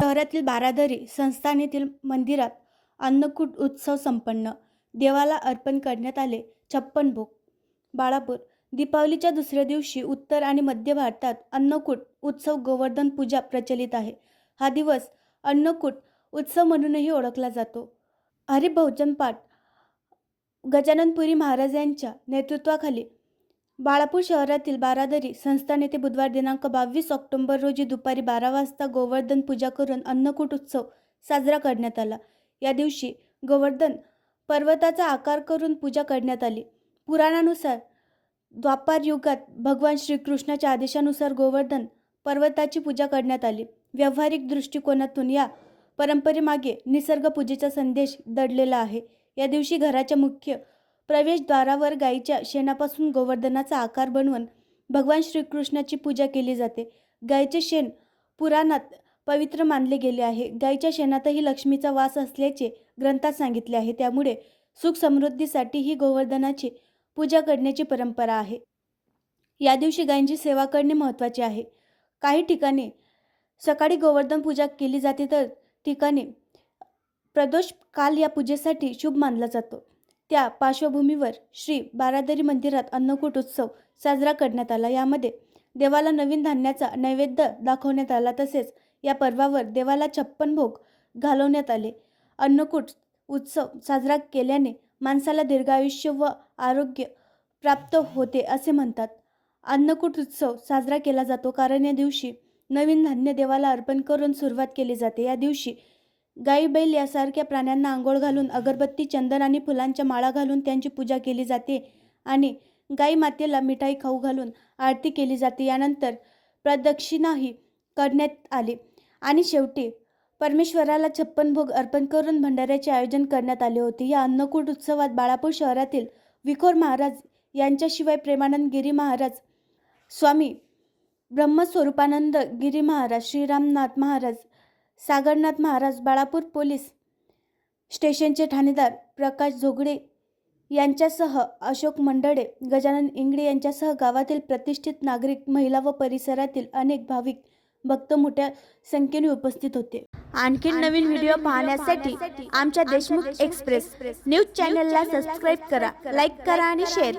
शहरातील बारादरी संस्थानेतील मंदिरात अन्नकूट उत्सव संपन्न. देवाला अर्पण करण्यात आले छप्पन भोग. बाळापूर दीपावलीच्या दुसऱ्या दिवशी उत्तर आणि मध्य भारतात अन्नकूट उत्सव गोवर्धन पूजा प्रचलित आहे. हा दिवस अन्नकूट उत्सव म्हणूनही ओळखला जातो. हरिभोजन पाठ गजाननपुरी महाराज यांच्या नेतृत्वाखाली बाळापूर शहरातील बारादरी संस्थान येथे बुधवार दिनांक बावीस ऑक्टोंबर रोजी दुपारी बारा वाजता गोवर्धन पूजा करून अन्नकूट उत्सव साजरा करण्यात आला. या दिवशी गोवर्धन पर्वताचा आकार करून पूजा करण्यात आली. पुराणानुसार द्वापार युगात भगवान श्रीकृष्णाच्या आदेशानुसार गोवर्धन पर्वताची पूजा करण्यात आली. व्यावहारिक दृष्टिकोनातून या परंपरेमागे निसर्ग पूजेचा संदेश दडलेला आहे. या दिवशी घराच्या मुख्य प्रवेशद्वारावर गाईच्या शेणापासून गोवर्धनाचा आकार बनवून भगवान श्रीकृष्णाची पूजा केली जाते. गाईचे शेण पुराणात पवित्र मानले गेले आहे. गाईच्या शेणातही लक्ष्मीचा वास असल्याचे ग्रंथात सांगितले आहे. त्यामुळे सुख समृद्धीसाठी ही गोवर्धनाची पूजा करण्याची परंपरा आहे. या दिवशी गायींची सेवा करणे महत्त्वाचे आहे. काही ठिकाणी सकाळी गोवर्धन पूजा केली जाते तर ठिकाणी प्रदोष काल या पूजेसाठी शुभ मानला जातो. त्या पार्श्वभूमीवर श्री बारादरी मंदिरात अन्नकूट उत्सव साजरा करण्यात आला. यामध्ये देवाला नवीन धान्याचा नैवेद्य दाखवण्यात आला तसेच या पर्वावर देवाला छप्पन भोग घालवण्यात आले. अन्नकूट उत्सव साजरा केल्याने माणसाला दीर्घायुष्य व आरोग्य प्राप्त होते असे म्हणतात. अन्नकूट उत्सव साजरा केला जातो कारण या दिवशी नवीन धान्य देवाला अर्पण करून सुरुवात केली जाते. या दिवशी गाई बैल यासारख्या प्राण्यांना आंघोळ घालून अगरबत्ती चंदन आणि फुलांच्या माळा घालून त्यांची पूजा केली जाते आणि गाई मातेला मिठाई खाऊ घालून आरती केली जाते. यानंतर प्रदक्षिणाही करण्यात आली आणि शेवटी परमेश्वराला छप्पन भोग अर्पण करून भंडाऱ्याचे आयोजन करण्यात आले होते. या अन्नकूट उत्सवात बाळापूर शहरातील विखोर महाराज यांच्याशिवाय प्रेमानंद गिरी महाराज स्वामी ब्रह्मस्वरूपानंद गिरी महाराज श्रीरामनाथ महाराज सागरनाथ महाराज बाळापूर पोलीस स्टेशनचे ठाणेदार प्रकाश जोगडे यांच्यासह अशोक मंडळे गजानन इंगडे यांच्यासह गावातील प्रतिष्ठित नागरिक महिला व परिसरातील अनेक भाविक भक्त मोठ्या संख्येने उपस्थित होते. आणखी नवीन व्हिडिओ पाहण्यासाठी आमच्या देशमुख एक्सप्रेस न्यूज चॅनलला सबस्क्राईब करा लाईक करा आणि शेअर करा.